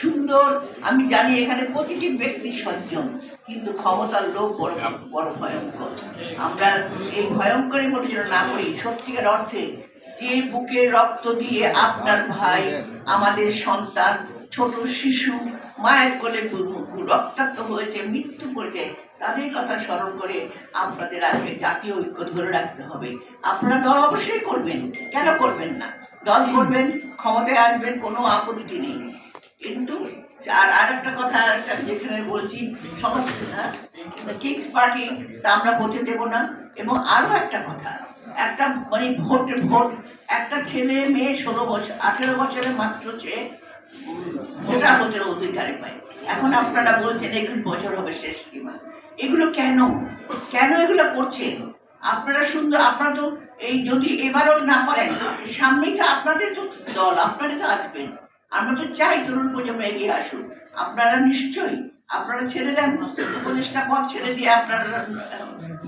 সুন্দর। আমি জানি এখানে প্রতিটি ব্যক্তি সজ্জন কিন্তু ক্ষমতার লোক বড় বড় ভয়ঙ্কর। আমরা এই ভয়ঙ্করের যেন না করি। সত্যিকার অর্থে যে বুকে রক্ত দিয়ে আপনার ভাই আমাদের সন্তান ছোট শিশু মায়ের কোলে রক্তাক্ত হয়েছে মৃত্যু করেছে তাদের কথা স্মরণ করে আপনাদের আজকে জাতীয় ঐক্য ধরে রাখতে হবে। আপনারা দল অবশ্যই করবেন। কেন করবেন না? দল করবেন ক্ষমতায় আসবেন কোনো আপত্তি নেই। কিন্তু আর আর একটা কথা যেখানে বলছি সমস্ত কিংস পার্টি তা আমরা হতে দেব না। এবং আরও একটা কথা, একটা মানে ভোট ভোট, একটা ছেলে মেয়ে ষোলো বছর, আঠেরো বছরের মাত্র চেয়ে ভোটার হতে অধিকারে পায়। এখন আপনারা বলছেন একুশ বছর হবে শেষ সীমা এগুলো কেন? কেন এগুলো করছেন আপনারা সুন্দর আপনারা তো এই যদি এবারও না পারেন, সামনেই তো আপনাদের তো দল, আপনারা তো আসবেন। আমরা তো চাই তরুণ প্রজন্ম এগিয়ে আসুন আপনারা নিশ্চয়ই, আপনারা ছেড়ে দেন উপদেষ্টা পদ ছেড়ে দিয়ে আপনারা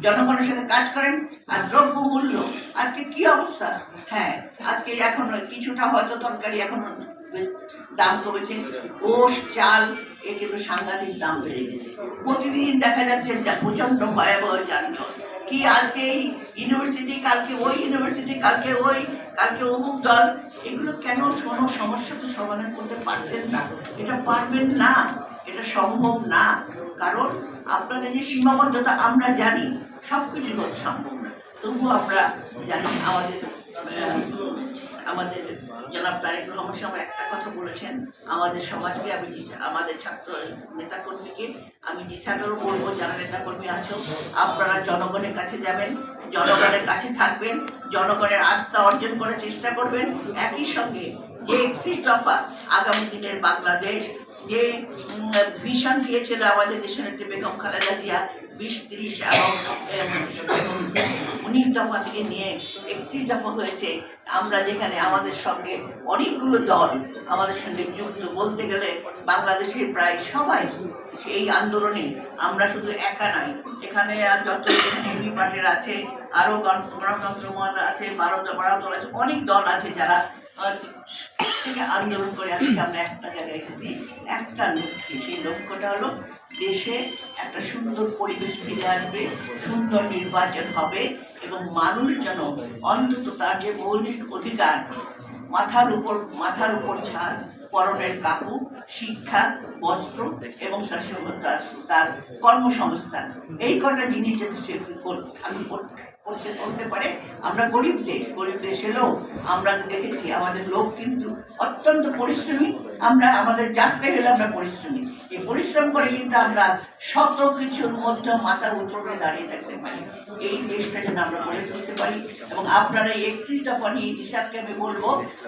জনগণের সাথে কাজ করেন। আর দ্রব্য মূল্য আজকে কি অবস্থা? হ্যাঁ আজকে এখন কিছুটা হয়তো তরকারি এখন দাম কমেছে। গোশ, চাল এ কিন্তু সাংঘাতিক দাম বেড়ে গেছে। প্রতিদিন দেখা যাচ্ছে যা প্রচণ্ড ভয়াবহ যানজট। কি আজকে এই ইউনিভার্সিটি, কালকে ওই ইউনিভার্সিটি, কালকে ওই, কালকে অমুক দল এগুলো কেন কোনো সমস্যা তো সমাধান করতে পারছেন না? এটা পারবেন না, এটা সম্ভব না। কারণ আপনাদের যে সীমাবদ্ধতা আমরা জানি সব কিছু হতে সম্ভব না। তবুও আমরা জানি আমাদের আমাদের জনাব তারেক রহমান সাহেব একটা কথা বলেছেন, আমাদের সমাজকে আমি আমাদের ছাত্র নেতাকর্মীকে আমি ডিসাইডারও বলব, যারা নেতাকর্মী আছো, আপনারা জনগণের কাছে যাবেন জনগণের কাছে থাকবেন, জনগণের আস্থা অর্জন করার চেষ্টা করবেন। একই সঙ্গে যে একত্রিশ দফা আগামী দিনের বাংলাদেশ, যে ভিশন দিয়েছিল আমাদের দেশের নেত্রী বেগম খালেদা জিয়া, বিশ তিরিশ এবং উনিশ দফা থেকে নিয়ে একত্রিশ দফা হয়েছে। আমরা যেখানে আমাদের সঙ্গে অনেকগুলো দল আমাদের সঙ্গে যুক্ত বলতে গেলে বাংলাদেশের প্রায় সবাই এই আন্দোলনে আমরা শুধু একা নাই। এখানে আর যত এমপি পার্টির আছে, আরও গণ- গণতন্ত্র মত আছে, ভারত ভারত আছে, অনেক দল আছে যারা থেকে আন্দোলন করে আজকে আমরা একটা জায়গায় এসেছি। একটা লক্ষ্যে, সেই লক্ষ্যটা হলো দেশে একটা সুন্দর পরিবেশ ফিরে আসবে, সুন্দর নির্বাচন হবে এবং মানুষ যেন অন্তত তার যে মৌলিক অধিকার, মাথার উপর মাথার উপর ছাড়, পরনের কাপড়, শিক্ষা, বস্ত্র এবং তার তার কর্মসংস্থান। এই কটা জিনিস যদি সে করতে করতে পারে। আমরা গরিব দেশ গরিব দেশ হলেও আমরা দেখেছি আমাদের লোক কিন্তু অত্যন্ত পরিশ্রমী। আমরা আমাদের যাত্রা হলে আমরা পরিশ্রমী। এই পরিশ্রম করে কিন্তু আমরা শত কিছুর মধ্যে মাথার উপরে দাঁড়িয়ে থাকতে পারি। এই দেশটা যেন আমরা গড়ে তুলতে পারি। এবং আপনারা এই একত্রিশ দফা নিয়ে হিসাবকে আমি বলব,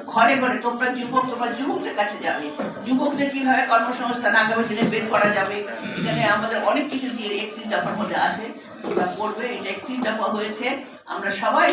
ঘরে ঘরে তোমরা যুবক, তোমরা যুবকদের কাছে যাবে। যুবকদের কীভাবে কর্মসংস্থান আগামী দিনে বের করা যাবে, এখানে আমাদের অনেক কিছু দিয়ে একত্রিশ দফার মধ্যে আছে। তোমরা পড়বে, এটা একত্রিশ দফা হয়েছে। আমরা সবাই